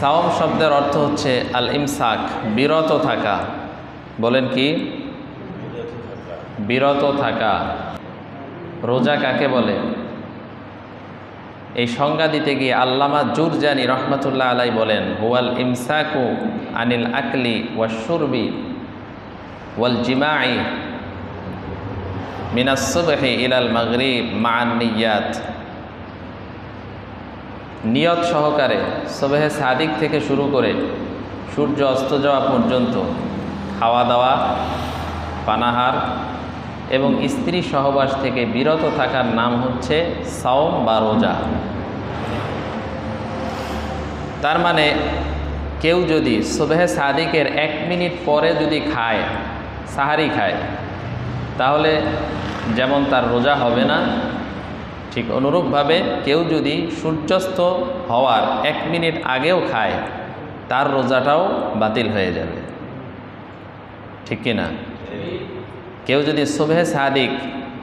সাওম শব্দের অর্থ হচ্ছে আল ইমসাক বিরত থাকা। বলেন কি? বিরত থাকা। রোজা কাকে বলে? এই সংজ্ঞা দিতে গিয়ে আল্লামা জুরজানি রহমতুল্লাহ আলাই বলেন, হুয়াল ইমসাকু আনিল আকলি ওয়াশুরবি ওয়াল জিমাই মিনাসুবহি ইলাল মাগরিব মান নিয়াত। নিয়ত সহকারে সবেহে সাদিক থেকে শুরু করে সূর্য অস্ত যাওয়া পর্যন্ত খাওয়া দাওয়া, পানাহার এবং স্ত্রী সহবাস থেকে বিরত থাকার নাম হচ্ছে সাওম বা রোজা। তার মানে কেউ যদি সুবেহে সাদিকের এক মিনিট পরে যদি খায়, সাহারি খায়, তাহলে যেমন তার রোজা হবে না ঠিক অনুরূপভাবে কেউ যদি সূর্যাস্ত হওয়ার এক মিনিট আগেও খায়, তার রোজাটাও বাতিল হয়ে যাবে। ঠিক কি না কেউ যদি সুবেহ সাদিক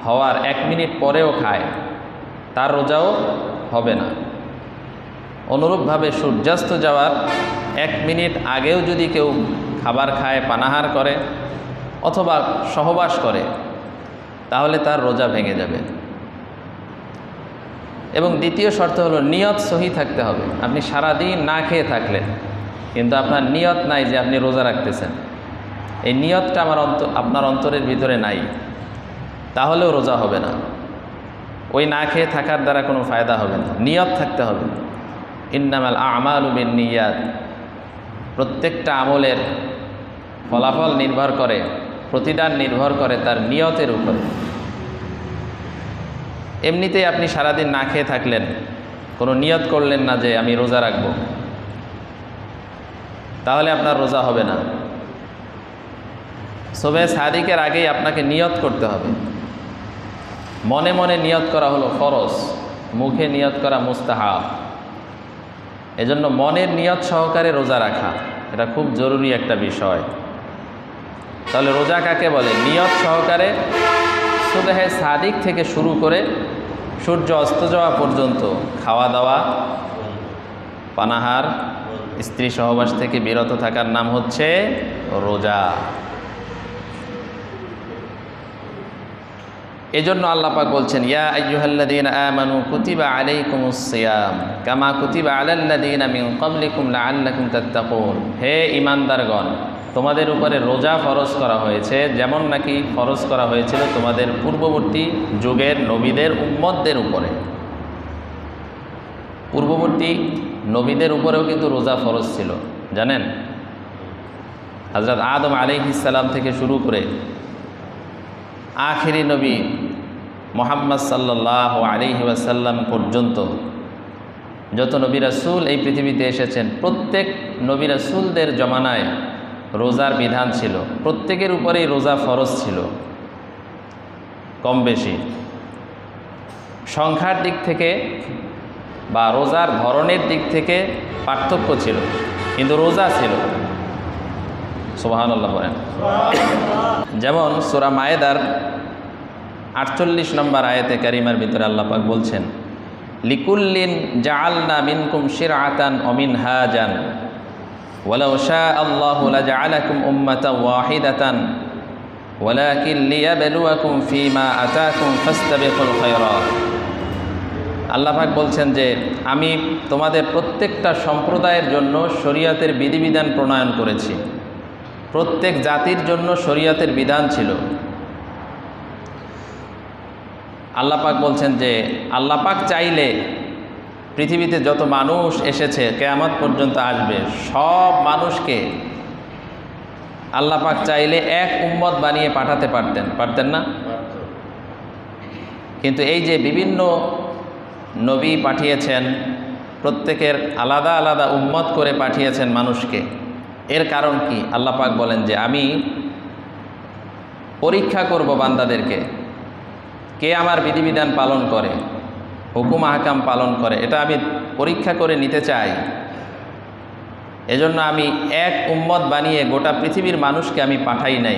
হওয়ার এক মিনিট পরেও খায়, তার রোজাও হবে না। অনুরূপভাবে সূর্যাস্ত যাওয়ার এক মিনিট আগেও যদি কেউ খাবার খায়, পানাহার করে অথবা সহবাস করে, তাহলে তার রোজা ভেঙে যাবে। এবং দ্বিতীয় শর্ত হলো নিয়ত সহি থাকতে হবে। আপনি সারাদিন না খেয়ে থাকলেন কিন্তু আপনার নিয়ত নাই যে আপনি রোজা রাখতেছেন। এই নিয়তটা আমার অন্ত, আপনার অন্তরের ভিতরে নাই। তাহলেও রোজা হবে না। ওই না খেয়ে থাকার দ্বারা কোনো ফায়দা হবে না। নিয়ত থাকতে হবে। ইন্নামাল আমাল উবিন নিয়াত প্রত্যেকটা আমলের ফলাফল নির্ভর করে, প্রতিদান নির্ভর করে তার নিয়তের উপরে। এমনিতেই আপনি সারাদিন না খেয়ে থাকলেন, কোনো নিয়ত করলেন না যে আমি রোজা রাখব। তাহলে আপনার রোজা হবে না। সবে সাদিকের আগেই আপনাকে নিয়ত করতে হবে। মনে মনে নিয়ত করা হলো ফরজ, মুখে নিয়ত করা মুস্তাহাব। এজন্য মনের নিয়ত সহকারে রোজা রাখা, এটা খুব জরুরি একটা বিষয়। তাহলে রোজা কাকে বলে? নিয়ত সহকারে সুদেহে সাদিক থেকে শুরু করে সূর্য অস্ত যাওয়া পর্যন্ত খাওয়া দাওয়া, পানাহার, স্ত্রী সহবাস থেকে বিরত থাকার নাম হচ্ছে রোজা। এজন্য আল্লাপাক বলছেন, ইয়া আইয়ুহাল্লাযীনা আমানু কুতিবা আলাইকুমুস সিয়াম, কামা কুতিবা আলাল্লাযীনা মিন ক্বাবলিকুম লাআল্লাকুম তাত্তাকুন। হে ঈমানদারগণ তোমাদের উপরে রোজা ফরজ করা হয়েছে, যেমন নাকি ফরজ করা হয়েছিল তোমাদের পূর্ববর্তী যুগের নবীদের উম্মতদের উপরে। পূর্ববর্তী নবীদের উপরেও কিন্তু রোজা ফরজ ছিল, জানেন? হজরত আদম আলিহিসাল্লাম থেকে শুরু করে আখিরি নবী মোহাম্মদ সাল্লাহ আলিহি ওয়াসাল্লাম পর্যন্ত যত নবী রাসুল এই পৃথিবীতে এসেছেন, প্রত্যেক নবী রাসুলদের জমানায় রোজার বিধান ছিল। প্রত্যেকের উপরেই রোজা ফরজ ছিল। কম বেশি। সংখ্যার দিক থেকে বা রোজার ধরনের দিক থেকে পার্থক্য ছিল, কিন্তু রোজা ছিল। সোবাহান্লাহ বলেন। যেমন সোরা মায়েদার আটচল্লিশ নম্বর আয়াতে কারিমার ভিতরে আল্লাপাক বলছেন, লিকুল্লিন জাআলনা মিনকুম শির আতান অমিন হাজান ولو شاء الله لجعلكم أمة واحدة ولكن ليبلوكم فيما أتاكم فاستبقوا الخيرات আল্লাহাক বলছেন যে আমি তোমাদের প্রত্যেকটা সম্প্রদায়ের জন্য শরীয়তের বিধিবিধান প্রণয়ন করেছি প্রত্যেক জাতির জন্য শরীয়তের বিধান ছিল আল্লাপাক বলছেন যে আল্লাপাক চাইলে পৃথিবীতে যত মানুষ এসেছে, কেয়ামত পর্যন্ত আসবে। সব মানুষকে আল্লাপাক চাইলে এক উম্মত বানিয়ে পাঠাতে পারতেন। পারতেন না? কিন্তু এই যে বিভিন্ন নবী পাঠিয়েছেন, প্রত্যেকের আলাদা আলাদা উম্মত করে পাঠিয়েছেন মানুষকে, এর কারণ কি? আল্লাপাক বলেন যে, আমি পরীক্ষা করব বান্দাদেরকে, কে আমার বিধিবিধান পালন করে হুকুম আহকাম পালন করে। এটা আমি পরীক্ষা করে নিতে চাই। এজন্য আমি এক উম্মত বানিয়ে গোটা পৃথিবীর মানুষকে আমি পাঠাই নাই।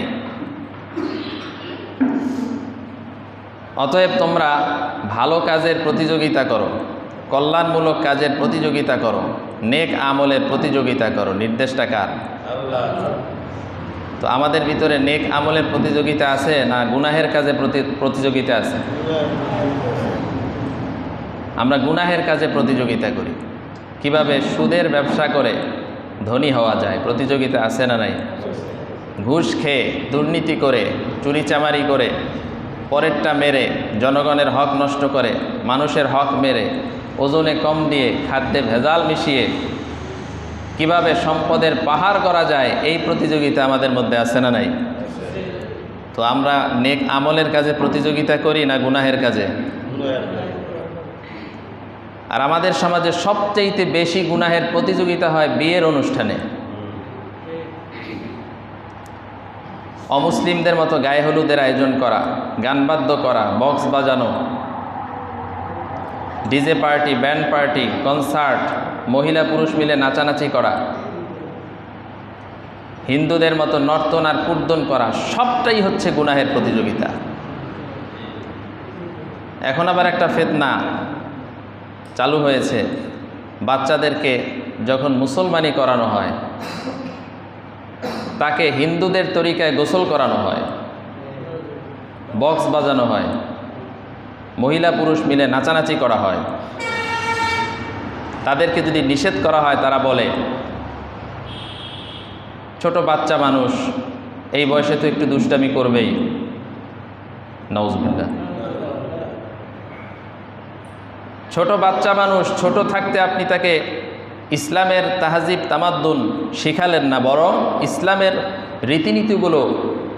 অতএব তোমরা ভালো কাজের প্রতিযোগিতা করো, কল্যাণমূলক কাজের প্রতিযোগিতা করো, নেক আমলের প্রতিযোগিতা করো। নির্দেশটা কার? তো আমাদের ভিতরে নেক আমলের প্রতিযোগিতা আছে না গুনাহের কাজে প্রতি প্রতিযোগিতা আছে? আমরা গুনাহের কাজে প্রতিযোগিতা করি। কীভাবে সুদের ব্যবসা করে ধনী হওয়া যায়, প্রতিযোগিতা আছে না নাই? ঘুষ খেয়ে, দুর্নীতি করে চুরিচামারি করে, পরেরটা মেরে, জনগণের হক নষ্ট করে, মানুষের হক মেরে, ওজনে কম দিয়ে খাদ্যে ভেজাল মিশিয়ে কীভাবে সম্পদের পাহাড় করা যায়, এই প্রতিযোগিতা আমাদের মধ্যে আছে না নাই? তো আমরা নেক আমলের কাজে প্রতিযোগিতা করি না গুনাহের কাজে? আর আমাদের সমাজে সবচেয়েতে বেশি গুনাহের প্রতিযোগিতা হয় বিয়ের অনুষ্ঠানে। অমুসলিমদের মতো গায়ে হলুদের আয়োজন করা গানবাদ্য করা, বক্স বাজানো, DJ party, band party, concert, মহিলা পুরুষ মিলে নাচানাচি করা, হিন্দুদের মতো নর্তন আর কুর্দন করা, সবটাই হচ্ছে গুনাহের প্রতিযোগিতা। এখন আবার একটা ফেতনা চালু হয়েছে। বাচ্চাদেরকে যখন মুসলমানি করানো হয়, তাকে হিন্দুদের তরিকায় গোসল করানো হয়, বক্স বাজানো হয়, মহিলা পুরুষ মিলে নাচানাচি করা হয়। তাদেরকে যদি নিষেধ করা হয়, তারা বলে, ছোট বাচ্চা মানুষ, এই বয়সে তো একটু দুষ্টামি করবেই। নওজবিল্লা ছোট বাচ্চা মানুষ ছোট থাকতে আপনি তাকে ইসলামের তাহাজিব তামাদ্দুন শিখালেন না বরং ইসলামের রীতিনীতিগুলো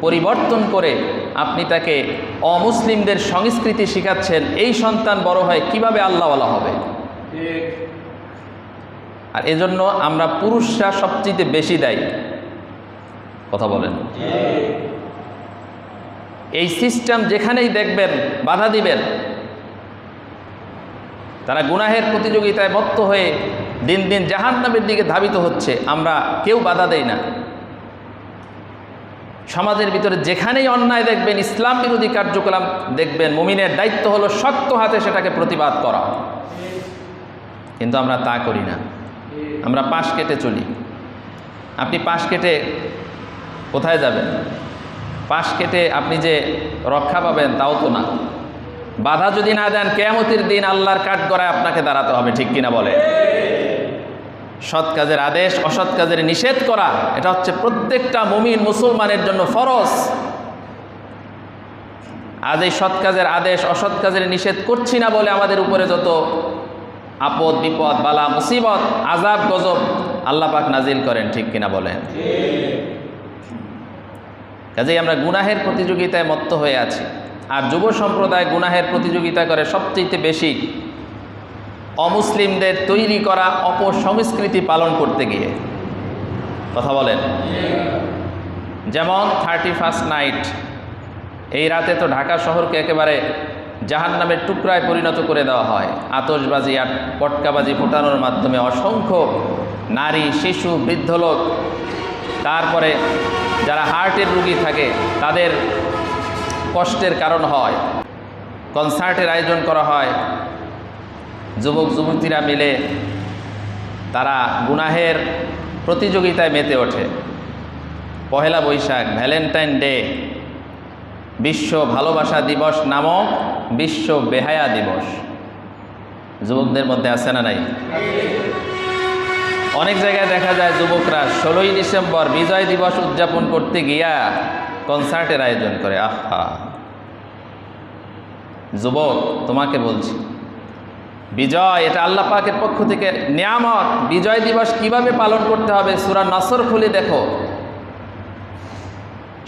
পরিবর্তন করে আপনি তাকে অমুসলিমদের সংস্কৃতি শিখাচ্ছেন এই সন্তান বড় হয় কীভাবে আল্লাহওয়ালা হবে? আর এজন্য আমরা পুরুষরা সবচেয়ে বেশি দেয়। কথা বলেন। এই সিস্টেম যেখানেই দেখবেন বাধা দিবেন তারা গুনাহের প্রতিযোগিতায় মত্ত হয়ে দিন দিন জাহান্নামের দিকে ধাবিত হচ্ছে, আমরা কেউ বাধা দেই না। সমাজের ভিতরে যেখানেই অন্যায় দেখবেন, ইসলাম বিরোধী কার্যকলাপ দেখবেন, মুমিনের দায়িত্ব হলো শক্ত হাতে সেটাকে প্রতিবাদ করা। কিন্তু আমরা তা করি না। আমরা পাশ কেটে চলি। আপনি পাশ কেটে কোথায় যাবেন? পাশ কেটে আপনি যে রক্ষা পাবেন তাও তো না। বাধা যদি না দেন কেয়ামতির দিন আল্লাহর কাঠ গড়ায় আপনাকে দাঁড়াতে হবে, ঠিক কিনা বলে সৎ কাজের আদেশ, অসৎ কাজের নিষেধ করা, এটা হচ্ছে প্রত্যেকটা মুমিন মুসলমানের জন্য ফরজ। আজ এই সৎ কাজের আদেশ, অসৎ কাজের নিষেধ করছি না বলে আমাদের উপরে যত আপদ, বিপদ, বালা, মুসিবত আজাব গজব আল্লাহ পাক নাজিল করেন, ঠিক কিনা বলেন? কাজেই আমরা গুনাহের প্রতিযোগিতায় মত্ত হয়ে আছি। আর যুব সম্প্রদায় গুনাহের প্রতিযোগিতা করে সবচেয়ে বেশি অমুসলিমদের তৈরি করা অপসংস্কৃতি পালন করতে গিয়ে। কথা বলেন। যেমন থার্টি ফার্স্ট নাইট, এই রাতে তো ঢাকা শহরকে একেবারে জাহান নামের টুকরায় পরিণত করে দেওয়া হয়। আতসবাজি আর পটকাবাজি ফোটানোর মাধ্যমে অসংখ্য নারী, শিশু, বৃদ্ধ লোক, তারপরে যারা হার্টের রুগী থাকে, তাদের কষ্টের কারণ হয়। কনসার্টের আয়োজন করা হয়। যুবক, যুবতীরা মিলে তারা গুনাহের প্রতিযোগিতায় মেতে ওঠে। পহেলা বৈশাখ, ভ্যালেন্টাইন ডে, বিশ্ব ভালোবাসা দিবস নামক বিশ্ব বেহায়া দিবস। যুবকদের মধ্যে আছে না নাই? অনেক জায়গায় দেখা যায় যুবকরা, ষোলোই ডিসেম্বর বিজয় দিবস উদযাপন করতে গিয়া কনসার্টের আয়োজন করে, আহা। যুবক, তোমাকে বলছি, বিজয়, এটা আল্লাহ পাকের পক্ষ থেকে নিয়ামত। বিজয় দিবস কীভাবে পালন করতে হবে সুরা নসর খুলে দেখো।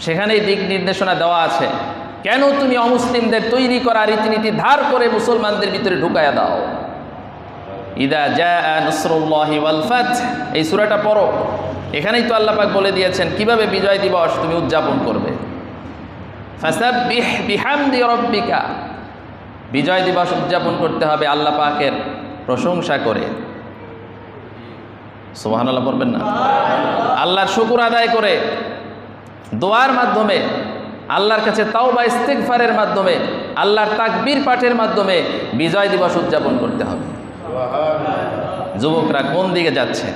সেখানেই দিক নির্দেশনা দেওয়া আছে। কেন তুমি অমুসলিমদের তৈরি করা রীতিনীতি ধার করে মুসলমানদের ভিতরে ঢুকায়া দাও? ইদা জা এই সুরাটা পড়ো। এখানেই তো আল্লাহ পাক বলে দিয়েছেন, কীভাবে বিজয় দিবস তুমি উদযাপন করবে? ফাসাব্বিহ বিহামদি রাব্বিকা। বিজয় দিবস উদযাপন করতে হবে আল্লাহ পাকের প্রশংসা করে। সোহান আল্লাহ পড়বেন না? আল্লাহর শুকুর আদায় করে দোয়ার মাধ্যমে, আল্লাহর কাছে তাও বা ইস্তেকফারের মাধ্যমে, আল্লাহর তাকবীর পাঠের মাধ্যমে বিজয় দিবস উদযাপন করতে হবে। যুবকরা কোন দিকে যাচ্ছে?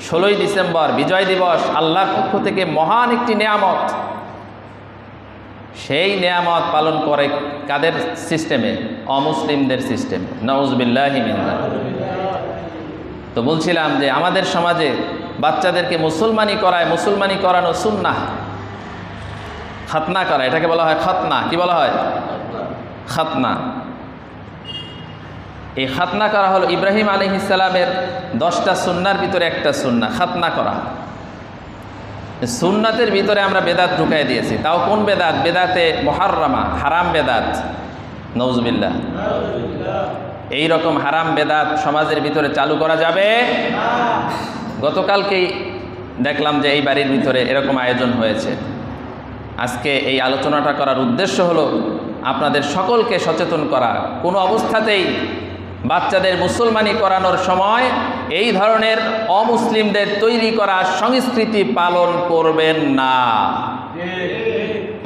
ষোলোই ডিসেম্বর, বিজয় দিবস আল্লাহর পক্ষ থেকে মহান একটি নেয়ামত। সেই নেয়ামত পালন করে কাদের সিস্টেমে? অমুসলিমদের সিস্টেমে। নওজবিল্লাহি মিনহা তো বলছিলাম যে আমাদের সমাজে বাচ্চাদেরকে মুসলমানি করায় মুসলমানি করানো সুন্নাহ। খাতনা করা, এটাকে বলা হয় খাতনা। কি বলা হয়? খাতনা। এই খাতনা করা হলো ইব্রাহিম আলী ইসালামের দশটা সুন্নার ভিতরে একটা সুন্না খাতনা করা। সুন্নাতের ভিতরে আমরা বেদাত ঢুকাই দিয়েছি। তাও কোন বেদাত? বেদাতে মহারমা হারাম বেদাত। নজবিল্লা এই রকম হারাম বেদাত সমাজের ভিতরে চালু করা যাবে? গতকালকেই দেখলাম যে এই বাড়ির ভিতরে এরকম আয়োজন হয়েছে। আজকে এই আলোচনাটা করার উদ্দেশ্য হলো আপনাদের সকলকে সচেতন করা। কোনো অবস্থাতেই বাচ্চাদের মুসলমানি করানোর সময় এই ধরনের অমুসলিমদের তৈরি করা সংস্কৃতি পালন করবেন না।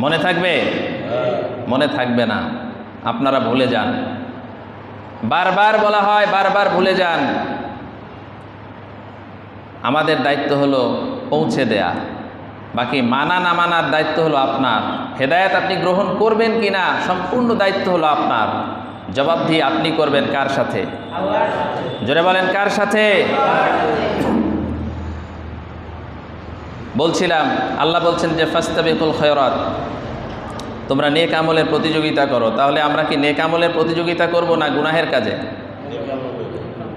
মনে থাকবে? মনে থাকবে না। আপনারা ভুলে যান। বারবার বলা হয়, বারবার ভুলে যান। আমাদের দায়িত্ব হলো পৌঁছে দেয়া। বাকি মানা না মানার দায়িত্ব হলো আপনার। হেদায়েত আপনি গ্রহণ করবেন কি না সম্পূর্ণ দায়িত্ব হলো আপনার। জবাবদিহি আপনি করবেন কার সাথে? জোরে বলেন, কার সাথে? বলছিলাম, আল্লাহ বলছেন যে, ফাস্তাবিকুল খয়রাত, তোমরা নেক আমলের প্রতিযোগিতা করো। তাহলে আমরা কি নেক আমলের প্রতিযোগিতা করব না গুনাহের কাজে?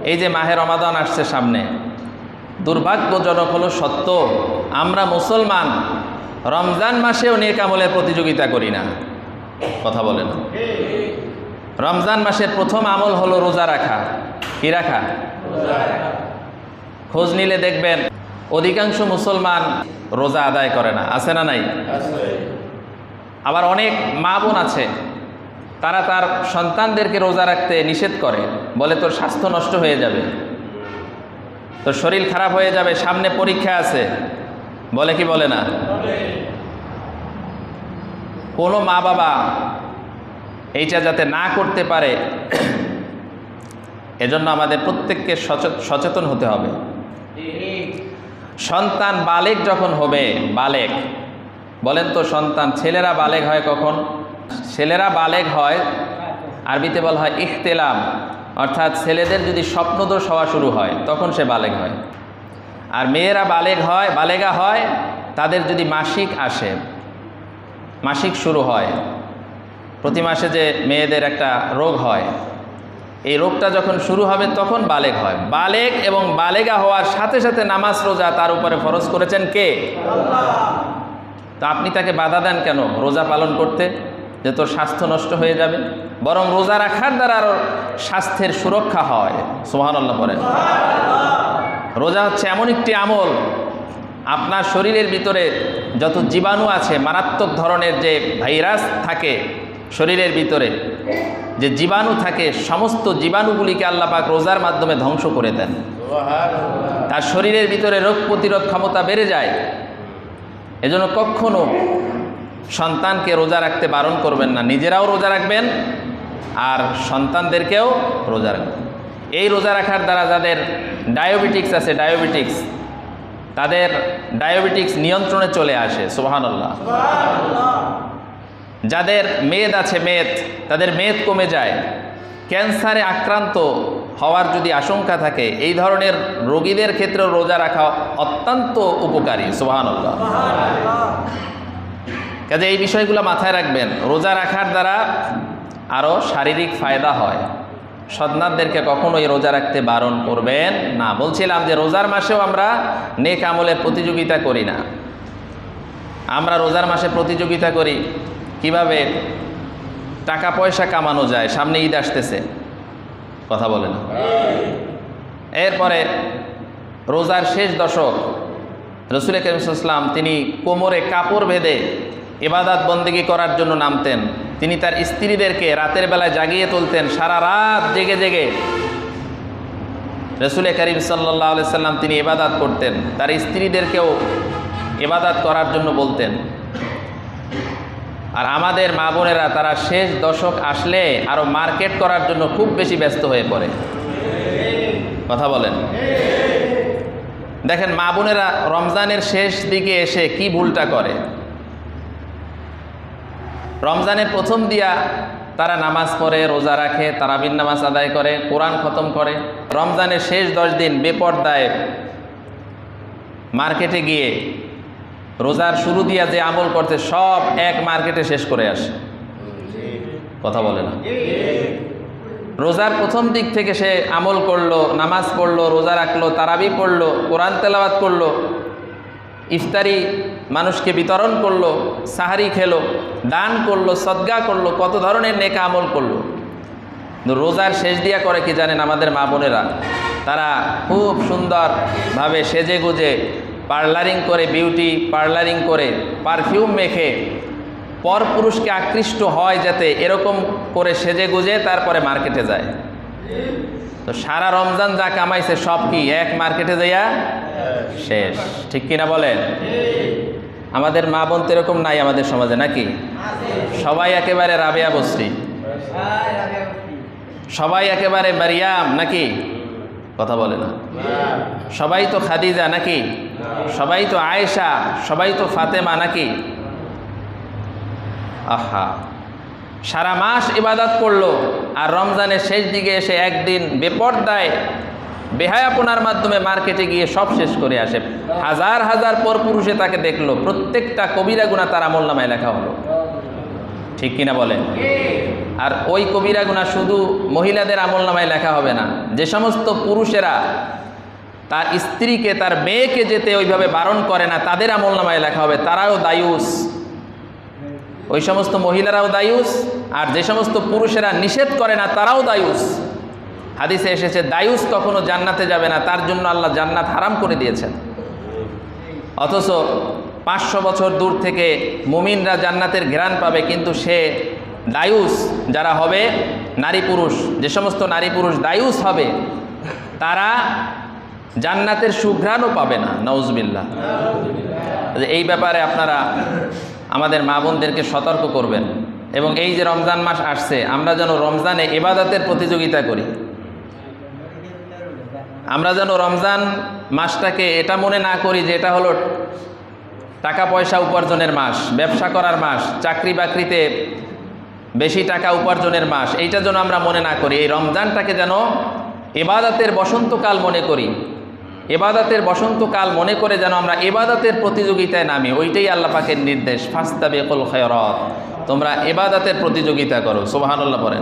এই যে মাহের রমাদান আসছে সামনে, দুর্ভাগ্যজনক হলো সত্য, আমরা মুসলমান, রমজান মাসেও নেক আমলের প্রতিযোগিতা করি না। কথা বলে না রমজান মাসের প্রথম আমল হলো রোজা রাখা। কি রাখা? খোঁজ নিলে দেখবেন অধিকাংশ মুসলমান রোজা আদায় করে না। আছে না নাই? আবার অনেক মা বোন আছে তারা তার সন্তানদেরকে রোজা রাখতে নিষেধ করে। বলে তোর স্বাস্থ্য নষ্ট হয়ে যাবে তোর শরীর খারাপ হয়ে যাবে সামনে পরীক্ষা আছে। বলে কি বলে না? কোনো মা বাবা এইটা যাতে না করতে পারে, এজন্য আমাদের প্রত্যেককে সচে- সচেতন হতে হবে। সন্তান বালেক যখন হবে, বালেক, বলেন তো সন্তান, ছেলেরা বালেক হয় কখন? ছেলেরা বালেক হয়, আরবিতে বলা হয় ইখতেলাম, অর্থাৎ ছেলেদের যদি স্বপ্নদোষ হওয়া শুরু হয়, তখন সে বালেক হয়। আর মেয়েরা বালেক হয় বালেগা হয়, তাদের যদি মাসিক আসে, মাসিক শুরু হয় প্রতি মাসে যে মেয়েদের একটা রোগ হয়, এই রোগটা যখন শুরু হবে তখন বালেগ হয়। বালেগ এবং বালেগা হওয়ার সাথে সাথে নামাজ রোজা তার উপরে ফরজ করেছেন কে? তা আপনি তাকে বাধা দেন কেন? রোজা পালন করতে যে তোর স্বাস্থ্য নষ্ট হয়ে যাবে। বরং রোজা রাখার দ্বারা আরও স্বাস্থ্যের সুরক্ষা হয়। সোহানাল্লাহ পরে রোজা হচ্ছে এমন একটি আমল, আপনার শরীরের ভিতরে যত জীবাণু আছে, মারাত্মক ধরনের যে ভাইরাস থাকে শরীরের ভিতরে যে জীবাণু থাকে সমস্ত জীবাণুগুলিকে আল্লাপাক রোজার মাধ্যমে ধ্বংস করে দেন। তার শরীরের ভিতরে রোগ প্রতিরোধ ক্ষমতা বেড়ে যায়। এজন্য কখনো সন্তানকে রোজা রাখতে বারণ করবেন না। নিজেরাও রোজা রাখবেন আর সন্তানদেরকেও রোজা রাখবেন। এই রোজা রাখার দ্বারা যাদের ডায়াবেটিক্স আছে ডায়াবেটিক্স তাদের ডায়াবেটিক্স নিয়ন্ত্রণে চলে আসে। সুবহানাল্লাহ। যাদের মেদ আছে মেদ, তাদের মেদ কমে যায়। ক্যান্সারে আক্রান্ত হওয়ার যদি আশঙ্কা থাকে, এই ধরনের রোগীদের ক্ষেত্রেও রোজা রাখা অত্যন্ত উপকারী, সুবহানাল্লাহ। কাজে এই বিষয়গুলো মাথায় রাখবেন। রোজা রাখার দ্বারা আরও শারীরিক ফায়দা হয়। সন্তানদেরকে কখনোই রোজা রাখতে বারণ করবেন না। বলছিলাম যে রোজার মাসেও আমরা নেক আমলের প্রতিযোগিতা করি না। আমরা রোজার মাসে প্রতিযোগিতা করি। কীভাবে টাকা পয়সা কামানো যায়? সামনে ঈদ আসতেছে। কথা বলে না। এরপরে রোজার শেষ দশক, রসুল করিমসাল্লাম তিনি কোমরে কাপড় বেঁধে ইবাদাত বন্দিগি করার জন্য নামতেন। তিনি তার স্ত্রীদেরকে রাতের বেলায় জাগিয়ে তুলতেন, সারা রাত জেগে জেগে। রসুল করিম সাল্লাহ সাল্লাম তিনি ইবাদাত করতেন, তার স্ত্রীদেরকেও ইবাদাত করার জন্য বলতেন। আর আমাদের মা বোনেরা, তারা শেষ দশক আসলে আরও মার্কেট করার জন্য খুব বেশি ব্যস্ত হয়ে পড়ে। কথা বলেন। দেখেন, মা বোনেরা রমজানের শেষ দিকে এসে কি ভুলটা করে? রমজানের প্রথম দিয়া তারা নামাজ পড়ে, রোজা রাখে তারাবিন নামাজ আদায় করে, কোরআন খতম করে। রমজানের শেষ দশ দিন বেপর্দায় মার্কেটে গিয়ে রোজার শুরু দিয়া যে আমল করছে, সব এক মার্কেটে শেষ করে আসে। কথা বলে না। রোজার প্রথম দিক থেকে সে আমল করল, নামাজ পড়ল, রোজা রাখল, তারাবি পড়ল, কোরআন তেলাওয়াত করল, ইফতারি মানুষকে বিতরণ করল, সাহারি খেলো, দান করল, সদ্গা করল, কত ধরনের নেকা আমল করল। রোজার শেষ দিয়া করে কি জানেন আমাদের মা বোনেরা? তারা খুব সুন্দরভাবে সেজে গুজে পার্লারিং করে, বিউটি পার্লারিং করে, পারফিউম মেখে পরপুরুষকে আকৃষ্ট হয় যাতে এরকম করে সেজে গুজে তারপরে মার্কেটে যায়। তো সারা রমজান যা কামাইছে সব কি এক মার্কেটে যাইয়া শেষ। ঠিক কিনা বলেন? আমাদের মা বোন তো এরকম নাই আমাদের সমাজে, নাকি? সবাই একেবারে রাবেয়া বস্রি সবাই একেবারে মারিয়াম, নাকি? কথা বলে না। সবাই তো খাদিজা, নাকি? সবাই তো আয়েশা, সবাই তো ফাতেমা নাকি? আহা, সারা মাস ইবাদত করল আর রমজানের শেষ দিকে এসে একদিন বেপর্দায় বেহায়াপনার মাধ্যমে মার্কেটে গিয়ে সব শেষ করে আসে। হাজার হাজার পর পুরুষে তাকে দেখল, প্রত্যেকটা কবিরা গুণা তার আমল লেখা হলো। ঠিক কিনা বলেন? আর ওই কবিরা গুণা শুধু মহিলাদের আমল নামায় লেখা হবে না, যে সমস্ত পুরুষেরা তার স্ত্রীকে, তার মেয়েকে যেতে ওইভাবে বারণ করে না, তাদের আমল নামায় লেখা হবে, তারাও দায়ুস। ওই সমস্ত মহিলারাও দায়ুস, আর যে সমস্ত পুরুষেরা নিষেধ করে না, তারাও দায়ুস। হাদিসে এসেছে, দায়ুস কখনো জান্নাতে যাবে না, তার জন্য আল্লাহ জান্নাত হারাম করে দিয়েছেন। অথচ পাঁচশো বছর দূর থেকে মুমিনরা জান্নাতের ঘেরান পাবে, কিন্তু সে দায়ুস। যারা হবে নারী পুরুষ, যে সমস্ত নারী পুরুষ দায়ুস হবে, তারা জান্নাতের সুঘ্রাণও পাবে না নওজবিল্লা এই ব্যাপারে আপনারা আমাদের মা বোনদেরকে সতর্ক করবেন। এবং এই যে রমজান মাস আসছে, আমরা যেন রমজানে এবাদতের প্রতিযোগিতা করি। আমরা যেন রমজান মাসটাকে এটা মনে না করি যে এটা হলো টাকা পয়সা উপার্জনের মাস, ব্যবসা করার মাস, চাকরি বাকরিতে বেশি টাকা উপার্জনের মাস, এইটা যেন আমরা মনে না করি। এই রমজানটাকে যেন এবাদতের বসন্তকাল মনে করি। এবাদতের বসন্তকাল মনে করে যেন আমরা এবাদাতের প্রতিযোগিতায় নামি। ওইটাই আল্লাহ পাকের নির্দেশ। ফাস্তা বেকল খয়রত। তোমরা এবাদাতের প্রতিযোগিতা করো। সোহানুল্লাহ বলেন।